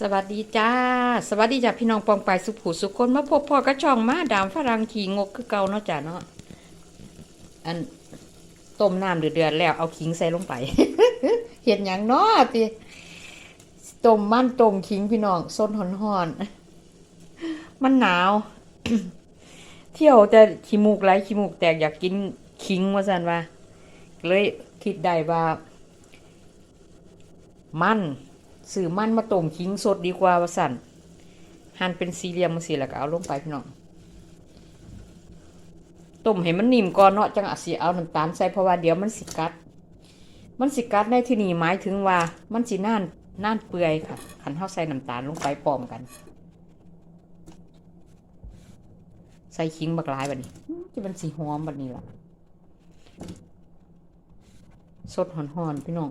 สวัสดีจ้า สวัสดีจ้าพี่น้องปองไปสุขผูสุขคนมาพบพ่อกระช่องมาดามฝรั่งขี่งกคือเก่าเนาะจ้าเนาะอันต้มน้ำเดือดๆแล้วเอาขิงใส่ลงไปเห็นอย่างเนาะติต้มมันต้มขิงพี่น้องส้นหอนๆมันหนาว เที่ยวแต่ขี้มูกไหลขี้มูกแตกอยากกินขิงว่าสันว่าเลยคิดได้ว่า มัน สื่อมันมาต้มขิงสดดีกว่าวสั่นหั่นเป็นสี่เหลี่ยมมาสิแล้วก็เอาลงไปพี่น้องต้มให้มันนิ่มก่อนเนาะจังอาสิเอาน้ำตาลใส่เพราะว่าเดี๋ยวมันสิกัด มันสิกัดในที่นี่หมายถึงว่ามันสิน่านน่านเปื่อยค่ะขันเท้าใส่น้ำตาลลงไปปอมกัน ใส่ขิงบักลายบัดนี้จะมันสีหอมบัดนี้ล่ะสดหอนๆพี่น้อง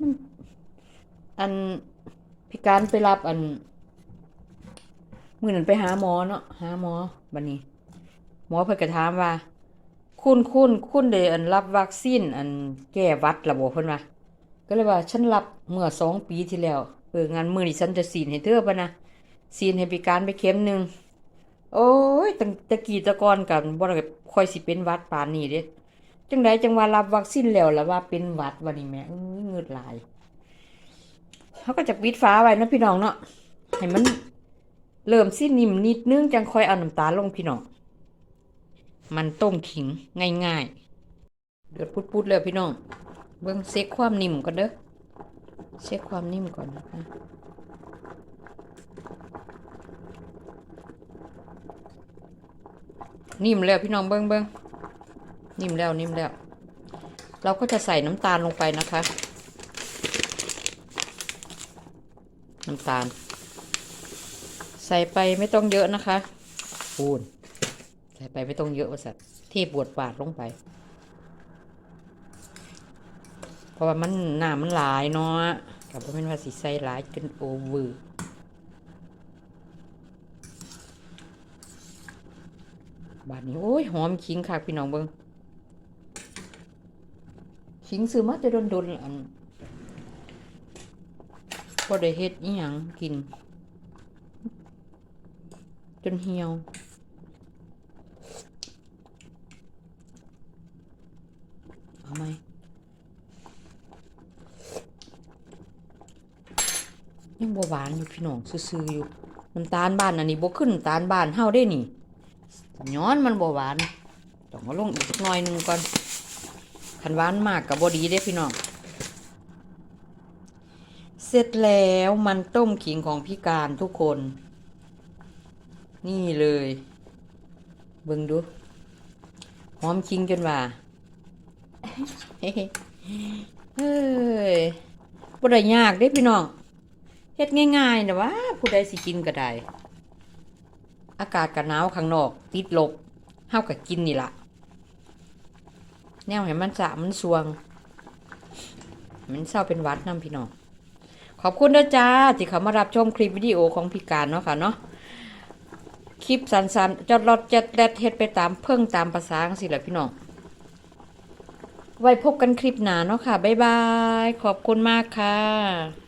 มัน อันพิการไปรับอันมือนั้นไปหาหมอเนาะหาหมอบันนี้ หมอเพิ่นก็ถามว่า คุณคุณคุณได้อันรับวัคซีนอันแก้วัดระบบเพิ่นว่าก็เลยว่าฉันรับเมื่อสองปีที่แล้วเอองานมือนี้ฉันจะซีนให้เธอปะนะซีนให้พิการไปเข็มหนึ่งโอ้ยตั้งตะกี้ตะกอนกันบ่ได้ค่อยสิเป็นวัดปานนี้เด้จังไดจังว่ารับวัคซีนแล้วแล้วว่าเป็นวัดวันนี้แม่อื้อเงืดหลาย เขาก็จะปิดฟ้าไว้นะพี่น้องเนาะให้มันเริ่มสิ้นิ่มนิดนึงจังค่อยเอาน้ำตาลลงพี่น้อง มันต้มขิงง่ายๆ เดือดพุดๆเลยพี่น้อง เบิ่งเซ็กความนิ่มก่อนเด้อเช็คความนิ่มก่อนนะคะนิ่มแล้วพี่น้องเบิ้งเบิ้งนิ่มแล้วนิ่มแล้ว เราก็จะใส่น้ำตาลลงไปนะคะ น้ำตาล ใส่ไปไม่ต้องเยอะนะคะปูนใส่ไปไม่ต้องเยอะว่าสัตว์ที่บวดปาดลงไป เพราะว่ามันหนามันหลายเนาะกับว่าเป็นว่าสิใส่หลายจนโอเวอร์บาดนี้โอ้ยหอมขิงค่ะพี่น้องเบิงขิงซื้อมาจะโดนๆอัน พอได้เฮ็ดอีหยังกิน จนเหี่ยวเอาไหมยังบ่หวานอยู่พี่น้องซื่อๆอยู่น้ำตาลบ้านอันนี้บ่ขึ้นน้ำตาลบ้านเฮาได้นี่ย้อนมันบ่หวานต้องมาลงอีกหน่อยหนึงก่อนคันหวานมากก็บ่ดีเด้พี่น้อง เสร็จแล้วมันต้มขิงของพี่การทุกคน นี่เลย เบิ่งดูหอมขิงจนว่าเฮ้ยบ่ได้ยากเด้พี่น้องเฮ็ดง่ายๆนะว่าผู้ใดสิกินก็ได้ อากาศก็หนาวข้างนอก ติดลบเฮาก็กินนี่ล่ะแนวให้มันสะมันสวง มันเศร้าเป็นวัดนํพี่น้อง ขอบคุณนะจ้าที่เขามารับชมคลิปวิดีโอของพี่การเนาะค่ะเนาะคลิปสันๆจอดรถจัดแดดเฮ็ดไปตามเพิ่งตามภาษาสิแหละพี่น้องไว้พบกันคลิปหนาเนาะค่ะ บ๊ายบาย ขอบคุณมากค่ะ